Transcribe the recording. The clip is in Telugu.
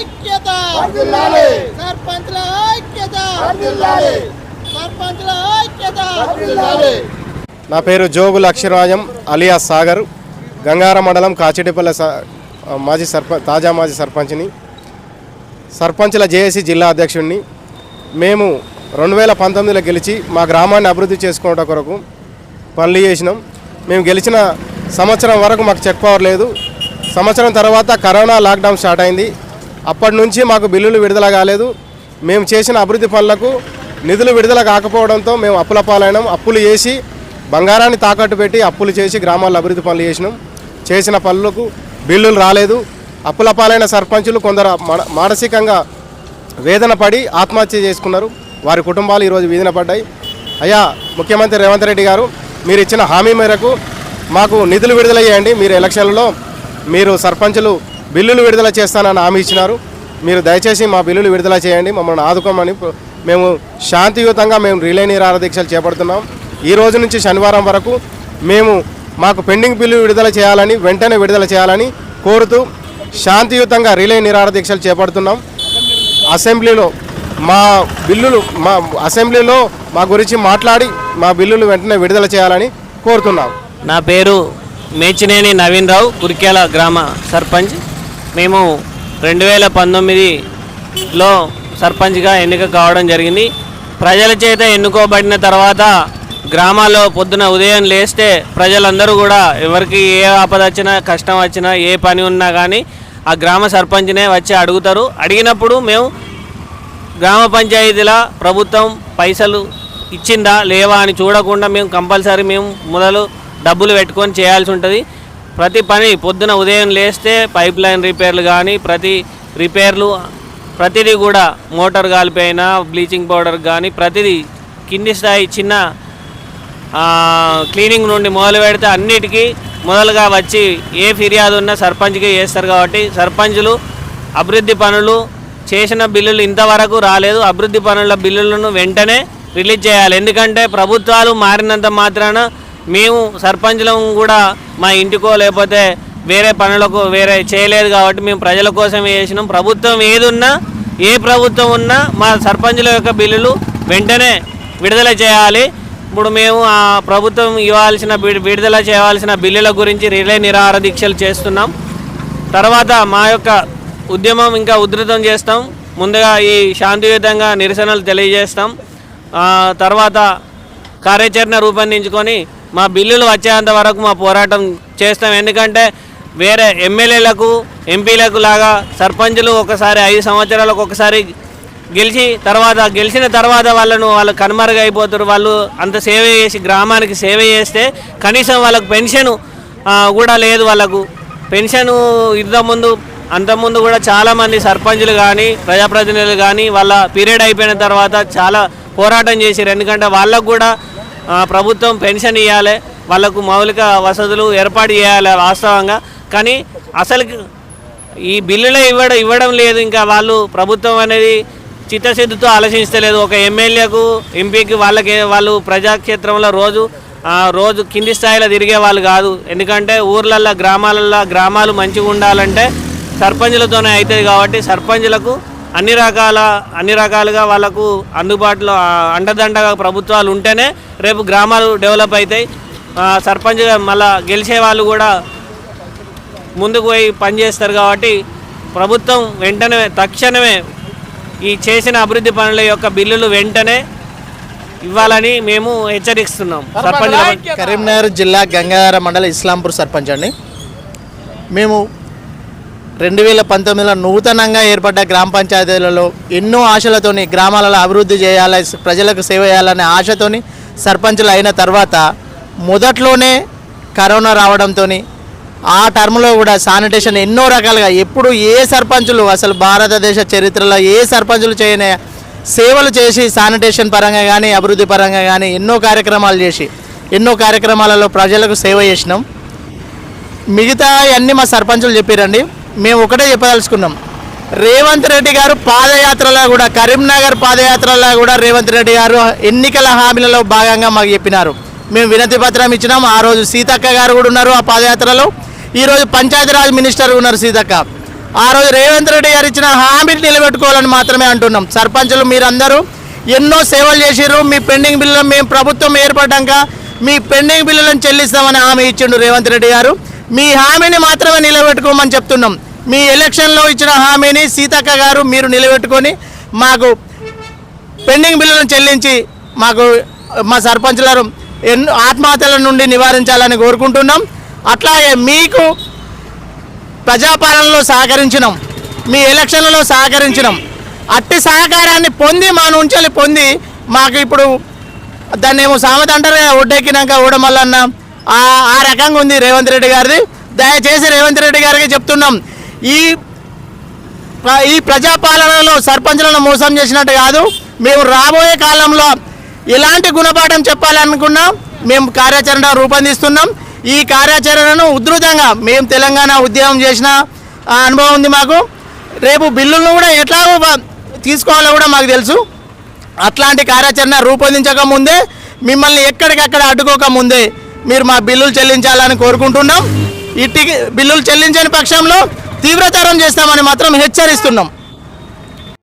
ఐక్యత. సర్పంచ్ల ఐక్యత. సర్పంచ్ల ఐక్యత. నా పేరు జోగుల అక్షరాజం అలియా సాగర్ గంగారం మండలం కాచిటిపల్లె స- మాజీ సర్ప తాజా మాజీ సర్పంచ్ని. సర్పంచ్ల జేఏసీ జిల్లా అధ్యక్షుడిని మేము రెండు వేల పంతొమ్మిదిలో గెలిచి మా గ్రామాన్ని అభివృద్ధి చేసుకోవడం కొరకు పనులు చేసినాం. మేము గెలిచిన సంవత్సరం వరకు మాకు చెక్ పవర్ లేదు. సంవత్సరం తర్వాత కరోనా లాక్డౌన్ స్టార్ట్ అయింది. అప్పటి నుంచి మాకు బిల్లులు విడుదల కాలేదు. మేము చేసిన అభివృద్ధి పనులకు నిధులు విడుదల కాకపోవడంతో మేము అప్పుల పాలైనం. అప్పులు చేసి బంగారాన్ని తాకట్టు పెట్టి అప్పులు చేసి గ్రామాల్లో అభివృద్ధి పనులు చేసినాం. చేసిన పనులకు బిల్లులు రాలేదు. అప్పుల పాలైన సర్పంచులు కొందరు మన- మానసికంగా వేదన పడి ఆత్మహత్య చేసుకున్నారు. వారి కుటుంబాలు ఈరోజు వీధిన పడ్డాయి. అయ్యా ముఖ్యమంత్రి రేవంత్ రెడ్డి గారు మీరు ఇచ్చిన హామీ మేరకు మాకు నిధులు విడుదల చేయండి. మీరు ఎలక్షన్లలో మీరు సర్పంచులు బిల్లులు విడుదల చేస్తానని హామీ ఇచ్చినారు. మీరు దయచేసి మా బిల్లులు విడుదల చేయండి. మమ్మల్ని ఆదుకోమని మేము శాంతియుతంగా మేము రిలే నిరాహార దీక్షలు చేపడుతున్నాం. ఈ రోజు నుంచి శనివారం వరకు మేము మాకు పెండింగ్ బిల్లు విడుదల చేయాలని వెంటనే విడుదల చేయాలని కోరుతూ శాంతియుతంగా రిలే నిరాహార దీక్షలు చేపడుతున్నాం. అసెంబ్లీలో మా బిల్లులు మా అసెంబ్లీలో మా గురించి మాట్లాడి మా బిల్లులు వెంటనే విడుదల చేయాలని కోరుతున్నాం. నా పేరు మేచినేని నవీన్ రావు కురికేల గ్రామ సర్పంచ్. మేము రెండు వేల పంతొమ్మిదిలో సర్పంచ్గా ఎన్నిక కావడం జరిగింది. ప్రజల చేత ఎన్నుకోబడిన తర్వాత గ్రామాల్లో పొద్దున ఉదయం లేస్తే ప్రజలందరూ కూడా ఎవరికి ఏ ఆపద వచ్చినా కష్టం వచ్చినా ఏ పని ఉన్నా కానీ ఆ గ్రామ సర్పంచ్నే వచ్చి అడుగుతారు. అడిగినప్పుడు మేము గ్రామ పంచాయతీల ప్రభుత్వం పైసలు ఇచ్చిందా లేవా అని చూడకుండా మేము కంపల్సరీ మేము మొదలు డబ్బులు పెట్టుకొని చేయాల్సి ఉంటుంది. ప్రతి పని పొద్దున ఉదయం లేస్తే పైప్ లైన్ రిపేర్లు కానీ ప్రతి రిపేర్లు ప్రతిదీ కూడా మోటార్ కాలిపోయినా బ్లీచింగ్ పౌడర్ కానీ ప్రతిదీ కింది స్థాయి చిన్న క్లీనింగ్ నుండి మొదలు పెడితే అన్నిటికీ మొదలుగా వచ్చి ఏ ఫిర్యాదు ఉన్నా సర్పంచ్కి చేస్తారు కాబట్టి సర్పంచులు అభివృద్ధి పనులు చేసిన బిల్లులు ఇంతవరకు రాలేదు. అభివృద్ధి పనుల బిల్లులను వెంటనే రిలీజ్ చేయాలి. ఎందుకంటే ప్రభుత్వాలు మారినంత మాత్రాన మేము సర్పంచులం కూడా మా ఇంటికో లేకపోతే వేరే పనులకు వేరే చేయలేదు కాబట్టి మేము ప్రజల కోసం చేసినాం. ప్రభుత్వం ఏదున్నా ఏ ప్రభుత్వం ఉన్నా మా సర్పంచుల యొక్క బిల్లులు వెంటనే విడుదల చేయాలి. ఇప్పుడు మేము ఆ ప్రభుత్వం ఇవ్వాల్సిన విడుదల చేయవలసిన బిల్లుల గురించి రిలే నిరాహార దీక్షలు చేస్తున్నాం. తర్వాత మా యొక్క ఉద్యమం ఇంకా ఉధృతం చేస్తాం. ముందుగా ఈ శాంతియుతంగా నిరసనలు తెలియజేస్తాం. తర్వాత కార్యాచరణ రూపొందించుకొని మా బిల్లులు వచ్చేంత వరకు మా పోరాటం చేస్తాం. ఎందుకంటే వేరే ఎమ్మెల్యేలకు ఎంపీలకు లాగా సర్పంచులు ఒకసారి ఐదు సంవత్సరాలకు ఒకసారి గెలిచి తర్వాత గెలిచిన తర్వాత వాళ్ళను వాళ్ళు కనుమరుగైపోతారు వాళ్ళు అంత సేవ చేసి గ్రామానికి సేవ చేస్తే కనీసం వాళ్ళకు పెన్షన్ కూడా లేదు వాళ్ళకు. పెన్షన్ ఇంతకుముందు అంతకుముందు కూడా చాలామంది సర్పంచులు కానీ ప్రజాప్రతినిధులు కానీ వాళ్ళ పీరియడ్ అయిపోయిన తర్వాత చాలా పోరాటం చేశారు. ఎందుకంటే వాళ్ళకు కూడా ప్రభుత్వం పెన్షన్ ఇవ్వాలి వాళ్ళకు మౌలిక వసతులు ఏర్పాటు చేయాలి వాస్తవంగా. కానీ అసలు ఈ బిల్లులే ఇవ్వడం ఇవ్వడం లేదు. ఇంకా వాళ్ళు ప్రభుత్వం అనేది చిత్తశుద్ధితో ఆలోచించలేదు. ఒక ఎమ్మెల్యేకు ఎంపీకి వాళ్ళకి వాళ్ళు ప్రజాక్షేత్రంలో రోజు రోజు కింది స్థాయిలో తిరిగే వాళ్ళు కాదు. ఎందుకంటే ఊర్లల్లో గ్రామాలల్లో గ్రామాలు మంచిగా ఉండాలంటే సర్పంచులతోనే అవుతుంది కాబట్టి సర్పంచులకు అన్ని రకాల అన్ని రకాలుగా వాళ్ళకు అందుబాటులో అండదండగా ప్రభుత్వాలు ఉంటేనే రేపు గ్రామాలు డెవలప్ అవుతాయి సర్పంచ్గా మళ్ళా గెలిచే వాళ్ళు కూడా ముందుకు పోయి పనిచేస్తారు కాబట్టి ప్రభుత్వం వెంటనే తక్షణమే ఈ చేసిన అభివృద్ధి పనుల యొక్క బిల్లులు వెంటనే ఇవ్వాలని మేము హెచ్చరిస్తున్నాం. సర్పంచ్ కరీంనగర్ జిల్లా గంగాధర మండల ఇస్లాంపూర్ సర్పంచ్ అండి. మేము రెండు వేల పంతొమ్మిదిలో నూతనంగా ఏర్పడ్డ గ్రామ పంచాయతీలలో ఎన్నో ఆశలతోని గ్రామాలలో అభివృద్ధి చేయాలి ప్రజలకు సేవ చేయాలనే ఆశతోని సర్పంచులు అయిన తర్వాత మొదట్లోనే కరోనా రావడంతో ఆ టర్మ్లో కూడా శానిటేషన్ ఎన్నో రకాలుగా ఎప్పుడు ఏ సర్పంచులు అసలు భారతదేశ చరిత్రలో ఏ సర్పంచులు చేయని సేవలు చేసి శానిటేషన్ పరంగా కానీ అభివృద్ధి పరంగా కానీ ఎన్నో కార్యక్రమాలు చేసి ఎన్నో కార్యక్రమాలలో ప్రజలకు సేవ చేసినాం. మిగతా అన్నీ మా సర్పంచులు చెప్పారండి. మేము ఒకటే చెప్పదలుచుకున్నాం. రేవంత్ రెడ్డి గారు పాదయాత్రలో కూడా కరీంనగర్ పాదయాత్రలో కూడా రేవంత్ రెడ్డి గారు ఎన్నికల హామీలలో భాగంగా మాకు చెప్పినారు. మేము వినతి పత్రం ఇచ్చినాం. ఆ రోజు సీతక్క గారు కూడా ఉన్నారు ఆ పాదయాత్రలో. ఈరోజు పంచాయతీరాజ్ మినిస్టర్ ఉన్నారు సీతక్క. ఆ రోజు రేవంత్ రెడ్డి గారు ఇచ్చిన హామీని నిలబెట్టుకోవాలని మాత్రమే అంటున్నాం. సర్పంచులు మీరందరూ ఎన్నో సేవలు చేసిర్రు. మీ పెండింగ్ బిల్లులను మేము ప్రభుత్వం ఏర్పడ్డాక మీ పెండింగ్ బిల్లులను చెల్లిస్తామని హామీ ఇచ్చిండు రేవంత్ రెడ్డి గారు. మీ హామీని మాత్రమే నిలబెట్టుకోమని చెప్తున్నాం. మీ ఎలక్షన్లో ఇచ్చిన హామీని సీతక్క గారు మీరు నిలబెట్టుకొని మాకు పెండింగ్ బిల్లులను చెల్లించి మాకు మా సర్పంచ్లను ఎన్నో ఆత్మహత్యల నుండి నివారించాలని కోరుకుంటున్నాం. అట్లాగే మీకు ప్రజాపాలనలో సహకరించినాం. మీ ఎలక్షన్లలో సహకరించినాం. అట్టి సహకారాన్ని పొంది మా నుంచి పొంది మాకు ఇప్పుడు దాన్ని ఏమో సామెత అంటారు ఒడ్డెక్కినాక ఓడమల్లన్నా ఆ రకంగా ఉంది రేవంత్ రెడ్డి గారిది. దయచేసి రేవంత్ రెడ్డి గారికి చెప్తున్నాం. ఈ ఈ ప్రజాపాలనలో సర్పంచులను మోసం చేసినట్టు కాదు మేము రాబోయే కాలంలో ఎలాంటి గుణపాఠం చెప్పాలనుకున్నా మేము కార్యాచరణ రూపొందిస్తున్నాం. ఈ కార్యాచరణను ఉధృతంగా మేము తెలంగాణ ఉద్యమం చేసిన ఆ, అనుభవం ఉంది మాకు. రేపు బిల్లులను కూడా ఎట్లాగో తీసుకోవాలో కూడా మాకు తెలుసు. అట్లాంటి కార్యాచరణ రూపొందించక ముందే మిమ్మల్ని ఎక్కడికక్కడ అడ్డుకోక ముందే మీరు మా బిల్లులు చెల్లించాలని కోరుకుంటున్నాం. ఇట్టి బిల్లులు చెల్లించని పక్షంలో తీవ్రతరం చేస్తామని మాత్రం హెచ్చరిస్తున్నాం.